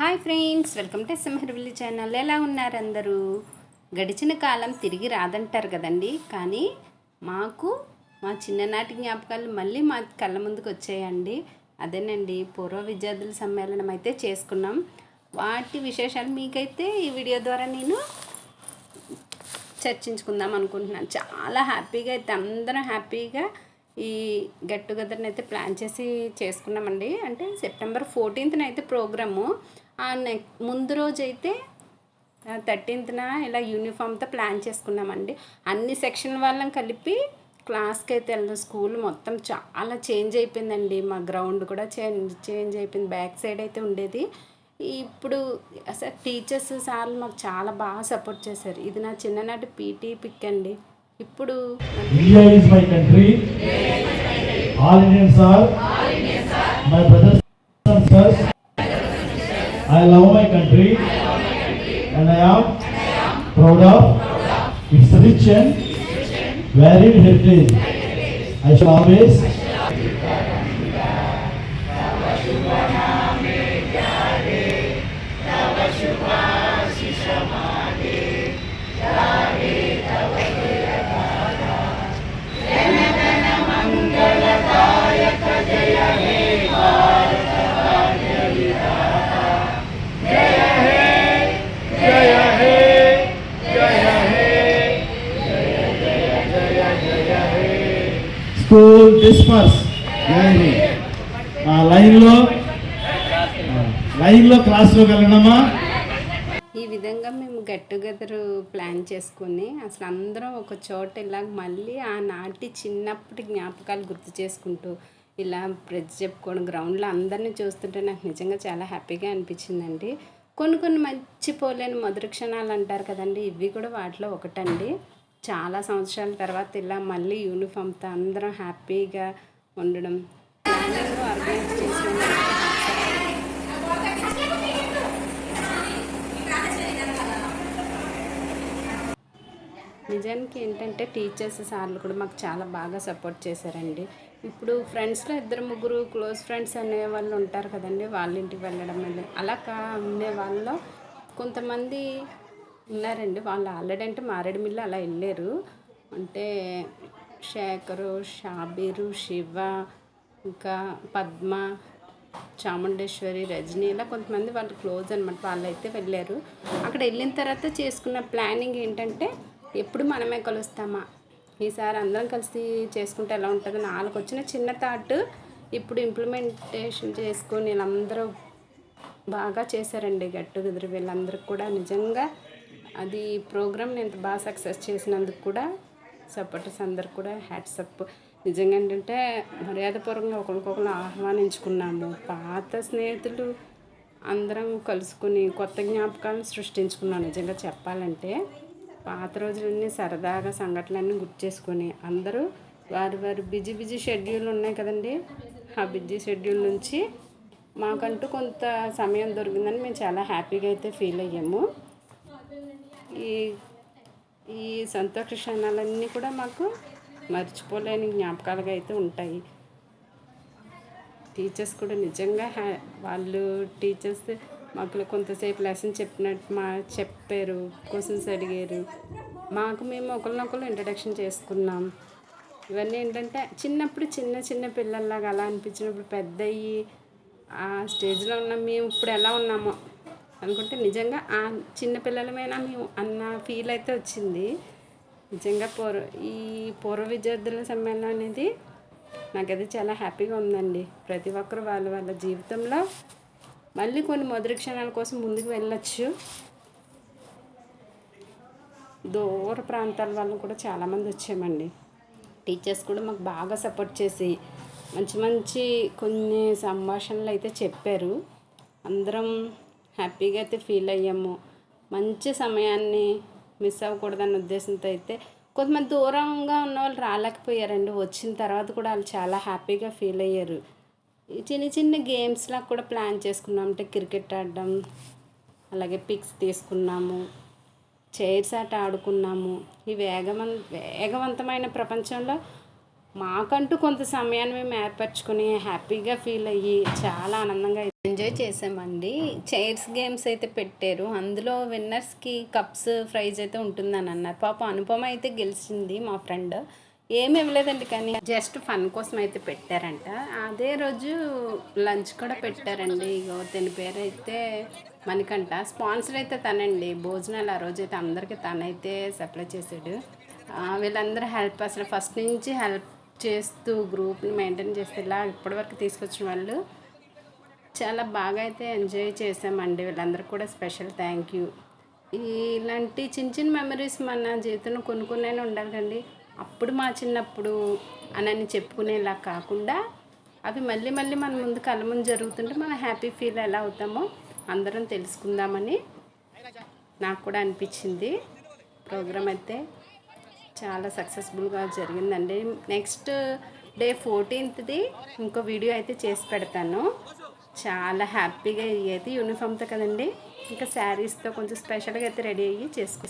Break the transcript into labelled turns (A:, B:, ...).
A: Hi friends welcome to సింహర్విల్లి channel. ఎలా ఉన్నారు అందరూ? గడిచిన కాలం తిరిగి రాదంటారు కదండి. కానీ మాకు మా చిన్ననాటి జ్ఞాపకాలు మళ్ళీ మా కళ్ళ ముందుకు వచ్చాయండి. అదేనండి పూర్వ విద్యార్థుల సమ్మేళనం అయితే చేసుకున్నాం. వాటి విశేషాలు మీకైతే ఈ వీడియో ద్వారా నేను చర్చించుకుందాం అనుకుంటున్నాను. చాలా హ్యాపీగా అయితే అందరం హ్యాపీగా ఈ గెట్ టుగెదర్ని అయితే ప్లాన్ చేసి చేసుకున్నామండి. అంటే సెప్టెంబర్ ఫోర్టీన్త్న అయితే ప్రోగ్రాము. ఆ నెక్ ముందు రోజు అయితే థర్టీన్త్న ఇలా యూనిఫామ్తో ప్లాన్ చేసుకున్నామండి. అన్ని సెక్షన్ వాళ్ళం కలిపి క్లాస్కి అయితే వెళ్ళాం. స్కూల్ మొత్తం చాలా చేంజ్ అయిపోయిందండి. మా గ్రౌండ్ కూడా చేంజ్ చేంజ్ అయిపోయింది. బ్యాక్ సైడ్ అయితే ఉండేది. ఇప్పుడు అసలు టీచర్స్ సార్లు మాకు చాలా బాగా సపోర్ట్ చేశారు. ఇది నా చిన్ననాటి పీటీ పిక్ అండి. ఇప్పుడు
B: is my country. All Indians are my brothers and sisters. I love my country and I am proud of its rich and varied heritage. I shall always school disperse లైన్లో లైన్లో క్లాస్లోకి వెళ్ళడమా
A: ఈ విధంగా మేము get together plan చేసుకుని అసలు అందరం ఒక చోట ఇలా మళ్ళీ ఆనాటి చిన్నప్పటి జ్ఞాపకాలు గుర్తు చేసుకుంటూ ఇలా ప్రతి చెప్పుకోవడం గ్రౌండ్లో అందరినీ చూస్తుంటే నాకు నిజంగా చాలా హ్యాపీగా అనిపించిందండి. కొన్ని కొన్ని మర్చిపోలేని మధుర క్షణాలు అంటారు కదండి ఇవి కూడా వాటిలో ఒకటండి. చాలా సంవత్సరాల తర్వాత ఇలా మళ్ళీ యూనిఫామ్తో అందరం హ్యాపీగా ఉండడం. ఆర్గనైజ్ చేసిన నిజానికి ఏంటంటే టీచర్స్ సార్లు కూడా మాకు చాలా బాగా సపోర్ట్ చేశారండి. ఇప్పుడు ఫ్రెండ్స్లో ఇద్దరు ముగ్గురు క్లోజ్ ఫ్రెండ్స్ అనే వాళ్ళు ఉంటారు కదండి వాళ్ళ ఇంటికి వెళ్ళడం అనేది అలా కా ఉండే వాళ్ళలో కొంతమంది ఉన్నారండి. వాళ్ళు ఆల్రెడీ అంటే మారేడుమిల్లి అలా వెళ్ళారు. అంటే శేఖరు షాబీరు శివ ఇంకా పద్మ చాముండేశ్వరి రజనీ ఇలా కొంతమంది వాళ్ళు క్లోజ్ అనమాట వాళ్ళైతే వెళ్ళారు. అక్కడ వెళ్ళిన తర్వాత చేసుకున్న ప్లానింగ్ ఏంటంటే ఎప్పుడు మనమే కలుస్తామా? ఈసారి అందరం కలిసి చేసుకుంటే ఎలా ఉంటుంది? నాలుగు వచ్చిన చిన్న థాట్ ఇప్పుడు ఇంప్లిమెంటేషన్ చేసుకొని వీళ్ళందరూ బాగా చేశారండి. గట్టు కుదిరి వీళ్ళందరికీ కూడా నిజంగా అది ప్రోగ్రామ్ని ఎంత బాగా సక్సెస్ చేసినందుకు కూడా సపోర్టర్స్ అందరు కూడా హ్యాట్సప్ నిజంగా ఏంటంటే మర్యాదపూర్వకంగా ఒకరికొకరు ఆహ్వానించుకున్నాము. పాత స్నేహితులు అందరం కలుసుకుని కొత్త జ్ఞాపకాలను సృష్టించుకున్నాం. నిజంగా చెప్పాలంటే పాత రోజులన్నీ సరదాగా సంఘటనలన్నీ గుర్తు చేసుకొని అందరూ వారి వారి బిజీ బిజీ షెడ్యూల్ ఉన్నాయి కదండి. ఆ బిజీ షెడ్యూల్ నుంచి మాకంటూ కొంత సమయం దొరికిందని మేము చాలా హ్యాపీగా అయితే ఫీల్ అయ్యాము. ఈ ఈ సంతోష క్షణాలన్నీ కూడా మాకు మర్చిపోలేని జ్ఞాపకాలుగా అయితే ఉంటాయి. టీచర్స్ కూడా నిజంగా హ్యా వాళ్ళు టీచర్స్ మాకు కొంతసేపు లెసన్ చెప్పినట్టు మా చెప్పారు క్వశ్చన్స్ అడిగారు. మాకు మేము ఒకరినొకరు ఇంట్రడక్షన్ చేసుకున్నాం. ఇవన్నీ ఏంటంటే చిన్నప్పుడు చిన్న చిన్న పిల్లల్లాగా అలా అనిపించినప్పుడు పెద్ద అయ్యి ఆ స్టేజ్లో ఉన్న మేము ఇప్పుడు ఎలా ఉన్నామో అనుకుంటే నిజంగా ఆ చిన్నపిల్లలమైనా మేము అన్న ఫీల్ అయితే వచ్చింది. నిజంగా పూర్వ ఈ పూర్వ విద్యార్థుల సమ్మేళనం అనేది నాకు అది చాలా హ్యాపీగా ఉందండి. ప్రతి ఒక్కరు వాళ్ళ వాళ్ళ జీవితంలో మళ్ళీ కొన్ని మధుర క్షణాల కోసం ముందుకు వెళ్ళచ్చు. దూర ప్రాంతాల వాళ్ళు కూడా చాలామంది వచ్చామండి. టీచర్స్ కూడా మాకు బాగా సపోర్ట్ చేసి మంచి మంచి కొన్ని సంభాషణలు అయితే చెప్పారు. అందరం హ్యాపీగా అయితే ఫీల్ అయ్యాము. మంచి సమయాన్ని మిస్ అవ్వకూడదన్న ఉద్దేశంతో అయితే కొంతమంది దూరంగా ఉన్న వాళ్ళు రాలేకపోయారండి. వచ్చిన తర్వాత కూడా వాళ్ళు చాలా హ్యాపీగా ఫీల్ అయ్యారు. ఈ చిన్న చిన్న గేమ్స్లా కూడా ప్లాన్ చేసుకున్నాం. అంటే క్రికెట్ ఆడడం అలాగే పిక్స్ తీసుకున్నాము చైర్స్ ఆట ఆడుకున్నాము. ఈ వేగవం వేగవంతమైన ప్రపంచంలో మాకంటూ కొంత సమయాన్ని మేము ఏర్పరచుకుని హ్యాపీగా ఫీల్ అయ్యి చాలా ఆనందంగా ఎంజాయ్ చేసామండి. చైర్స్ గేమ్స్ అయితే పెట్టారు. అందులో విన్నర్స్కి కప్స్ ప్రైజ్ అయితే ఉంటుందని అన్నారు. పాప అనుపమ అయితే గెలిచింది మా ఫ్రెండ్ ఏమి ఇవ్వలేదండి కానీ జస్ట్ ఫన్ కోసం అయితే పెట్టారంట. అదే రోజు లంచ్ కూడా పెట్టారండి. ఇగో తన పేరు అయితే మనకంట స్పాన్సర్ అయితే తనండి. భోజనాలు ఆ రోజు అయితే అందరికీ తనైతే సప్లై చేశాడు వీళ్ళందరూ హెల్ప్ అసలు ఫస్ట్ నుంచి హెల్ప్ చేస్తూ గ్రూప్ని మెయింటైన్ చేస్తే ఇలా ఇప్పటివరకు తీసుకొచ్చిన వాళ్ళు చాలా బాగా అయితే ఎంజాయ్ చేసామండి వీళ్ళందరూ కూడా స్పెషల్ థ్యాంక్ యూ. ఇలాంటి చిన్న చిన్న మెమరీస్ మన జీవితంలో కొన్ని ఉండాలి కండి అప్పుడు మా చిన్నప్పుడు అని చెప్పుకునేలా కాకుండా అవి మళ్ళీ మళ్ళీ మన ముందు కళ్ళ ముందు జరుగుతుంటే మనం హ్యాపీ ఫీల్ ఎలా అవుతామో అందరం తెలుసుకుందామని నాకు కూడా అనిపించింది. ప్రోగ్రామ్ అయితే చాలా సక్సెస్ఫుల్గా జరిగిందండి. నెక్స్ట్ డే ఫోర్టీన్త్ది ఇంకో వీడియో అయితే చేసి పెడతాను. చాలా హ్యాపీగా ఇది యూనిఫామ్తో కదండి. ఇంకా శారీస్తో కొంచెం స్పెషల్గా అయితే రెడీ అయ్యి చేసుకో